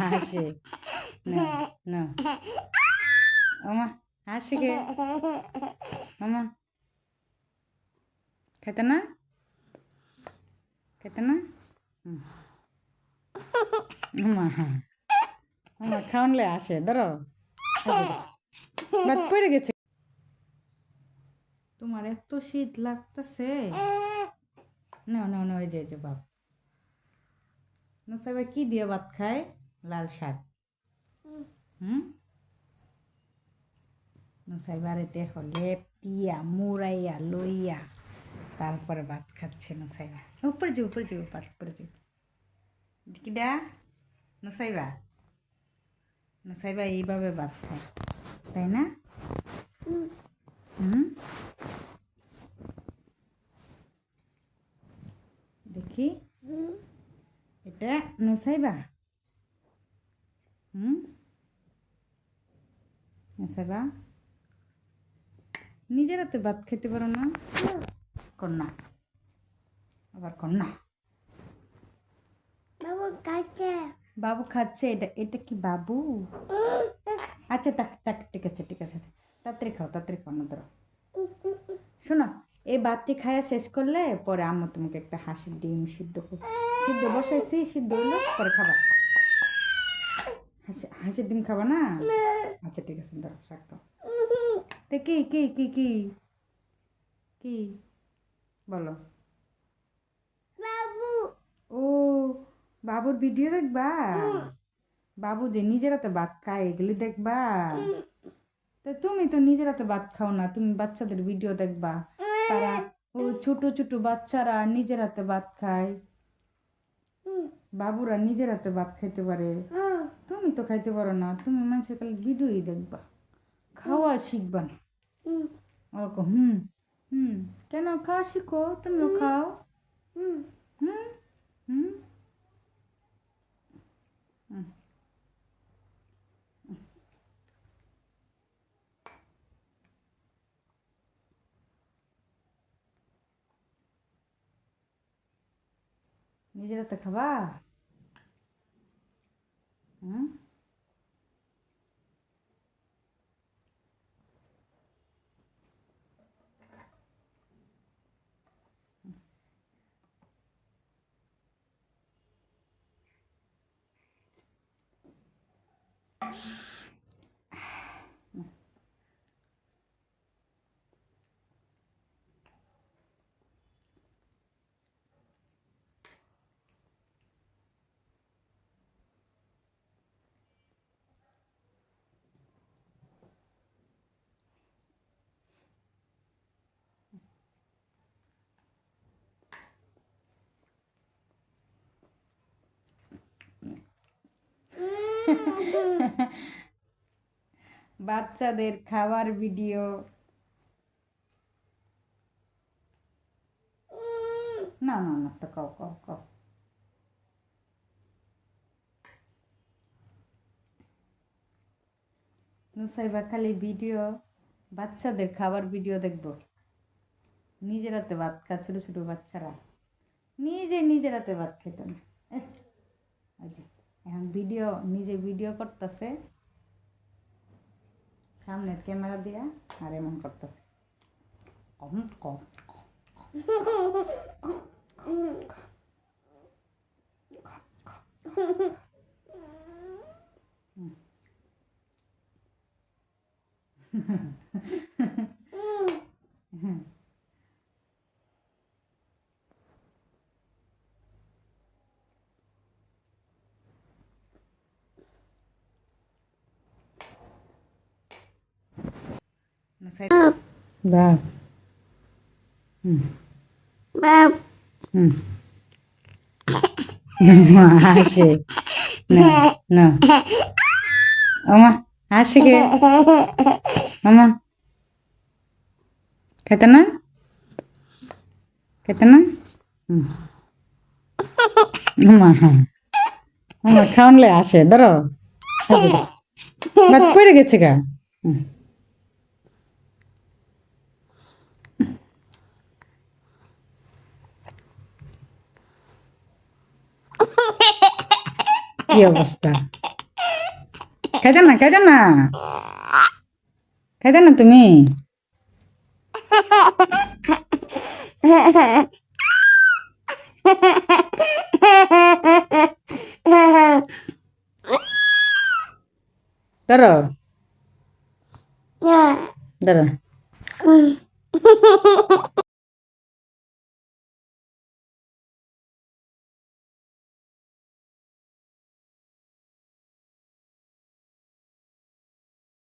হাসে। না না। ওমা হাসি কে? ওমা। খেতে না? খেতে না? হুম। ওমা ওমা খাওয়ানলে আসে ধরো। বাদ পড়ে গেছে। তোমার এত শীত লাগতেছে। না না না ওই যে বাপ। নসাইবা কি দিয়ে ভাত খায়? লাল শাক। হুম? নসাইবারে দেখো লেপটিয়া মুড়াইয়া লইয়া তারপরে ভাত খাচ্ছে নসাইবা উপরে যে উপরে যে ভাত উপরে যে কিডা নসাইবা নসাইবা এইভাবে ভাত খায় তাই না? হুম? দেখি। নসাইবা হুম নসাইবা নিজের হাতে ভাত খেতে পারো না কন্যা আবার কন্যা বাবু কাছে বাবু খাচ্ছে এটা এটা কি বাবু আচ্ছা তাক তাক ঠিক আছে ঠিক আছে তাড়াতাড়ি খাও তাড়াতাড়ি খাও না ধরো শোনো এই ভাতটি খায়া শেষ করলে পরে আম্মু তোমাকে একটা হাঁসের ডিম সিদ্ধ কর- সিদ্ধ বসাইছি সিদ্ধ হলো পরে খাবা। হাঁসি হাঁসের ডিম খাবা না? আচ্ছা ঠিক আছে ধরো শাক খাও তো কি কি কি কি? কি? বলো। বাবু। ও বাবুর ভিডিও দেখবা? বাবু যে নিজের হাতে ভাত খায় এগুলি দেখবা? তা তুমি তো নিজের হাতে ভাত খাও না তুমি বাচ্চাদের ভিডিও দেখবা। তারা ও ছোট ছোট বাচ্চারা নিজের হাতে ভাত খায়। বাবুরা নিজের হাতে ভাত খাইতে পারে। তুমি তো খাইতে পারো না তুমি মানুষের খালি ভিডিওই দেখবা খাওয়া শিখবা না। ওরকম হুম হুম কেন খাওয়া শিখো তুমিও খাও। হুম। হুম হুম। নিজের হাতে খাবা হুম বাচ্চাদের খাবার ভিডিও। না না না, তো কাও কাও কাও নুসাইবা, খালি ভিডিও, বাচ্চাদের খাবার ভিডিও দেখব। নিজের হাতে ভাত খা ছোটো ছোটো বাচ্চারা। নিজে, নিজের হাতে ভাত খেত না। এখন ভিডিও নিজে ভিডিও করতেছে সামনের ক্যামেরা দিয়া আর এমন করতেছে কম কম বাপ হুম বাবু হুম হাসে না না ওমা হাসি কে ওমা খেতে না খেতে না হুম ওমা ওমা খাওয়ানলে আসে ধরো বাদ পড়ে গেছে গা হুম কি অবস্থা খাইতে না খাইতে না খাইতে না তুমি ধরো না ধরো Mm.